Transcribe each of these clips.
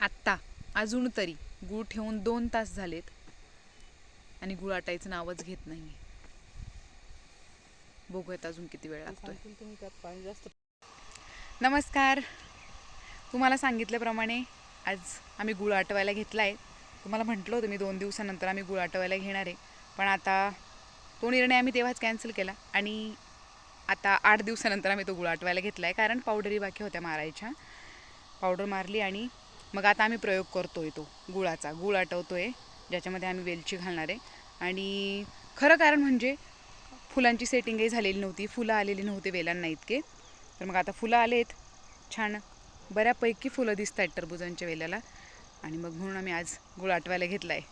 आत्ता अजून तरी गूळ ठेवून दोन तास झालेत आणि गुळ आटायचं नावच घेत नाही बघूयात अजून किती वेळ लागतोय. नमस्कार. तुम्हाला सांगितल्याप्रमाणे आज आम्ही गुळ आटवायला घेतला आहे तुम्हाला म्हटलं होतं मी दोन दिवसानंतर आम्ही गुळ आटवायला घेणार आहे. पण आता तो निर्णय आम्ही तेव्हाच कॅन्सल केला आणि आता आठ दिवसानंतर आम्ही तो गुळ आटवायला घेतला आहे कारण पावडरी बाकी होत्या मारायच्या. पावडर मारली आणि मग आता आम्ही प्रयोग करतो आहे तो गुळाचा. गुळ आहे ज्याच्यामध्ये आम्ही वेलची घालणार आहे. आणि खरं कारण म्हणजे फुलांची सेटिंगही झालेली नव्हती. फुलं आलेली नव्हती वेलांना इतके. तर मग आता फुलं आलेत. छान. बऱ्यापैकी फुलं दिसत आहेत टरबुजांच्या वेल्याला आणि मग म्हणून आम्ही आज गुळ आटवायला घेतला आहे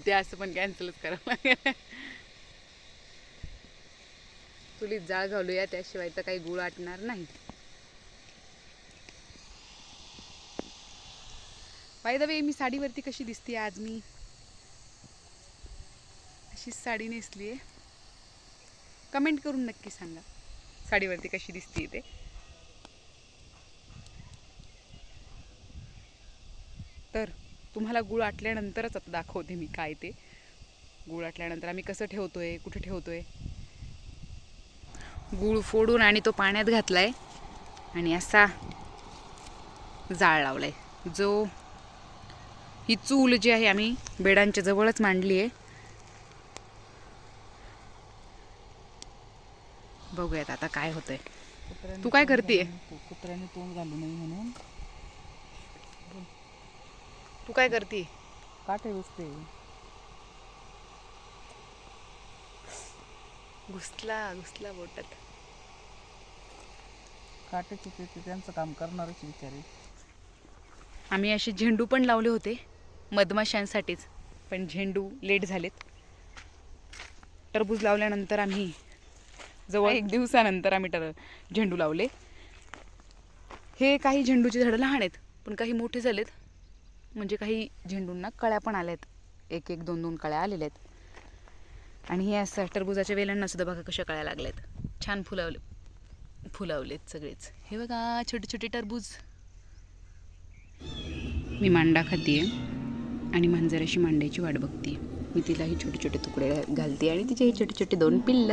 ते असं पण कॅन्सलच करावं लागेल. चुलीत जाळ घालूया त्याशिवाय तर काही गुळ आटणार नाही. बाय द वे मी साडीवरती कशी दिसते आज मी? अशीच साडी नेसली आहे कमेंट करून नक्की सांगा साडीवरती कशी दिसते ते. तर तुम्हाला गुळ आटल्यानंतरच आता दाखवते मी काय ते. गुळ आटल्यानंतर आम्ही कसं ठेवतोय कुठे ठेवतोय? गूळ फोडून आणि तो पाण्यात घातलाय आणि असा जाळ लावलाय. जो ही चूल जी आहे आम्ही बेडांच्या जवळच मांडली आहे. बघूयात आता काय होतंय. तू काय करतेय? कुत्र्याने तोंड घालू नये म्हणून. तू काय करते? काटे बसते घुसला घुसला बोटात. काटेचे ते ते त्यांचं काम करणारच विचारे आम्ही असे झेंडू पण लावले होते मधमाशांसाठीच. पण झेंडू लेट झालेत. टरबूज लावल्यानंतर आम्ही जवळ एक दिवसानंतर आम्ही टर झेंडू लावले. हे काही झेंडूची झाडं लहान आहेत पण काही मोठे झालेत. म्हणजे काही झेंडूंना कळ्या पण आल्या आहेत एक एक दोन दोन कळ्या आलेल्या आहेत. आणि हे असं टरबुजाच्या वेलांना सुद्धा बघा कशा कळ्या लागल्यात. छान फुलावले फुलावलेत सगळेच. हे बघा छोटे छोटे टरबूज. मी मांडा खाते आणि मांजर अशी मांड्याची वाट बघते मी तिलाही छोटे छोटे तुकडे घालते आणि तिचे हे छोटे छोटे दोन पिल्ल.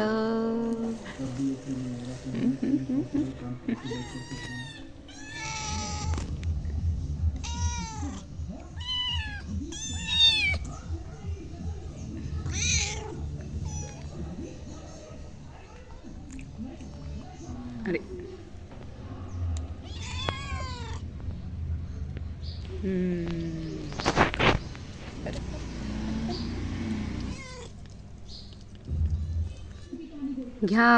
घ्या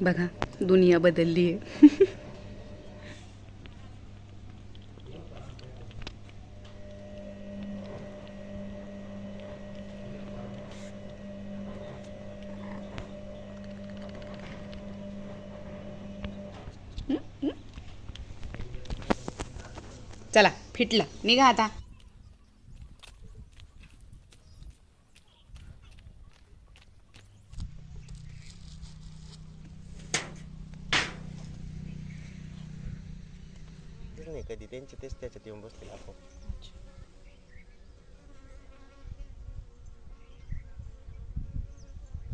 बघा दुनिया बदलली आहे. चला फिटलं. निघा आता. नाही कधी. त्यांचे तेच त्याच्यात येऊन बसलेले आपण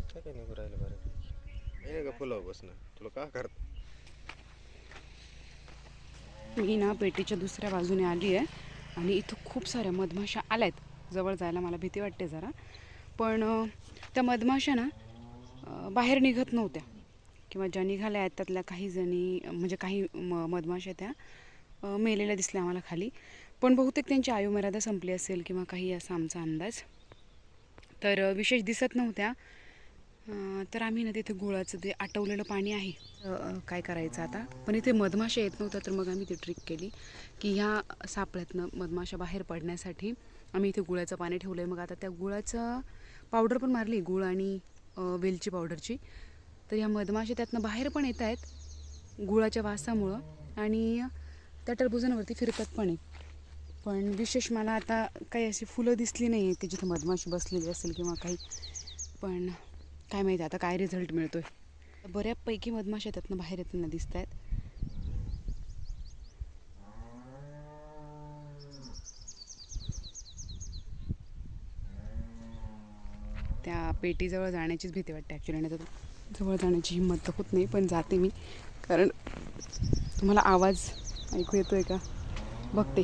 काय काय निघू राहिलं बरं? हे का फुलं बसणं तुला का करत? मी ना पेटीच्या दुसऱ्या बाजूने आली आहे. आणि इथं खूप साऱ्या मधमाशा आहेत जवळ जायला मला भीती वाटते जरा. पण त्या मधमाशा ना बाहेर निघत नव्हत्या. किंवा ज्या निघाल्या आहेत त्यातल्या काही जणी म्हणजे काही म मधमाशा त्या मेलेल्या दिसल्या आम्हाला खाली. पण बहुतेक त्यांची आयुमर्यादा संपली असेल किंवा काही असा आमचा अंदाज. तर विशेष दिसत नव्हत्या. तर आम्ही ना तिथे गुळाचं ते आटवलेलं पाणी आहे. काय करायचं आता? पण इथे मधमाशा येत नव्हत्या तर मग आम्ही ती ट्रिक केली की ह्या सापळ्यातनं मधमाशा बाहेर पडण्यासाठी आम्ही इथे गुळाचं पाणी ठेवलं आहे मग आता त्या गुळाचं पावडर पण मारली गुळ आणि वेलची पावडरची तर ह्या मधमाशा त्यातनं बाहेर पण येत आहेत गुळाच्या वासामुळं आणि त्या टरबुजांवरती फिरतात पण आहे पण विशेष मला आता काही अशी फुलं दिसली नाही आहेत की जिथे मधमाशी बसलेली असेल किंवा काही. पण काय माहिती आता काय रिझल्ट मिळतोय? बऱ्यापैकी मधमाशा त्यातनं बाहेर येताना दिसत आहेत त्या पेटीजवळ जाण्याचीच भीती वाटते ॲक्च्युली आणि जवळ जाण्याची हिंमत तर होत नाही पण जाते मी. कारण तुम्हाला आवाज ऐकू येतोय का? बघते.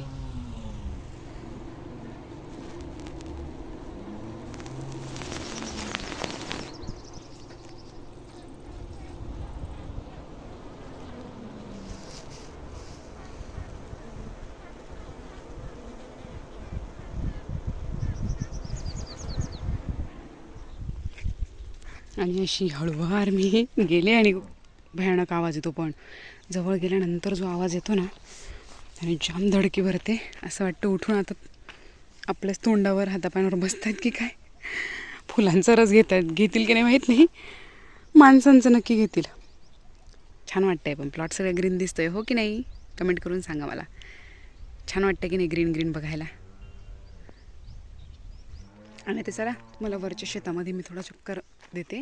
आणि अशी हळूवार मी गेले आणि भयानक आवाज येतो पण जवळ गेल्यानंतर जो आवाज येतो ना आणि जाम धडकी भरते. असं वाटतं उठून आता आपल्याच तोंडावर हातापायांवर बसतात की काय? फुलांचा रस घेतात घेतील की नाही माहीत नाही. माणसांचं नक्की घेतील. छान वाटतंय पण प्लॉट सगळं ग्रीन दिसतोय. हो की नाही? कमेंट करून सांगा मला. छान वाटतं की नाही ग्रीन ग्रीन बघायला? आणि ते चला मला वरच्या शेतामध्ये मी थोडा चक्कर देते.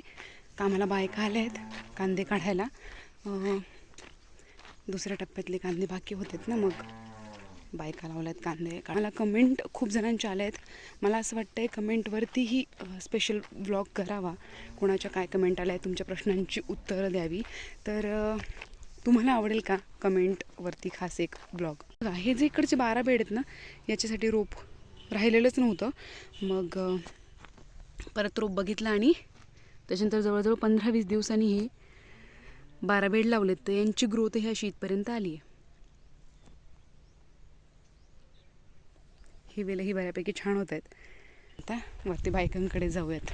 कामाला बायका आल्या आहेत कांदे काढायला. दुसऱ्या टप्प्यातले कांदे बाकी होतेत ना मग. बायका लावल्यात कांदे. मला कमेंट खूप जणांचे आले आहेत मला असं वाटतं आहे कमेंटवरतीही स्पेशल ब्लॉग करावा. कोणाच्या काय कमेंट आल्या आहेत तुमच्या प्रश्नांची उत्तरं द्यावी. तर तुम्हाला आवडेल का कमेंटवरती खास एक ब्लॉग हे जे इकडचे बारा बेड आहेत ना याच्यासाठी रोप राहिलेलंच नव्हतं. मग परत रोप बघितलं आणि त्याच्यानंतर जवळजवळ पंधरा वीस दिवसांनी हे बारा बेड लावलेत. तर यांची ग्रोथ ही अशी इथपर्यंत आली आहे ही वेलही बऱ्यापैकी छान होत आहेत आता वरती बायकांकडे जाऊयात.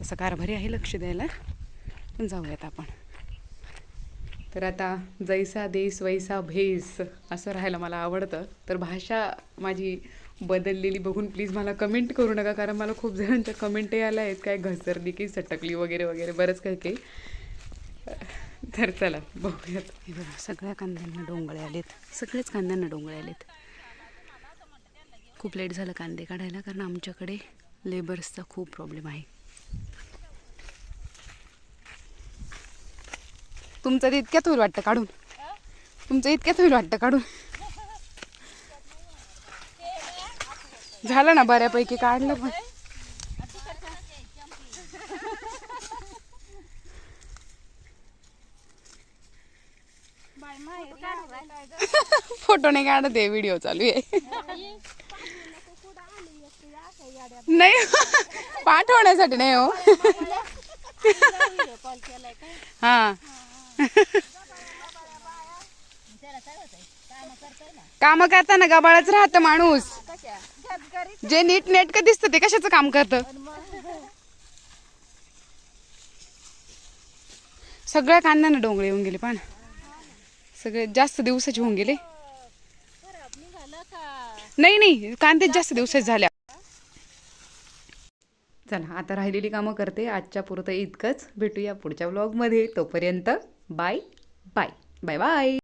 तसं कारभारी आहे लक्ष द्यायला पण जाऊयात आपण. तर आता जैसा देस वैसा भेस असं राहायला मला आवडतं. तर भाषा माझी बदललेली बघून प्लीज मला कमेंट करू नका कारण मला खूप जणांच्या कमेंटही आल्या आहेत. काय घसरली की सटकली वगैरे वगैरे बरंच काही काही. तर चला बघूयात. हे बघा सगळ्या कांद्यांना डोंगळे आलेत. सगळेच कांद्यांना डोंगळे आलेत. खूप लेट झालं कांदे काढायला कारण आमच्याकडे लेबर्सचा खूप प्रॉब्लेम आहे. तुमचं इतक्यात होईल वाटतं काढून. तुमचं इतक्यात होईल वाटतं काढून. झालं ना बऱ्यापैकी काढलं पण. फोटो नाही काढत आहे व्हिडिओ चालू आहे. नाही पाठवण्यासाठी नाही हो. हा. काम करताना गबाळच राहतं माणूस. जे नीट नेटकं दिसतं ते कशाचं काम करतं? सगळ्या कांद्यानं डोंगळे होऊन गेले पण सगळे जास्त दिवसाचे होऊन गेले. नाही नाही कांदे जास्त दिवसाचे झाल्या. चला आता राहिलेली कामं करते. आजच्या पुरतं इतकंच. भेटूया पुढच्या ब्लॉगमध्ये तोपर्यंत बाय बाय बाय बाय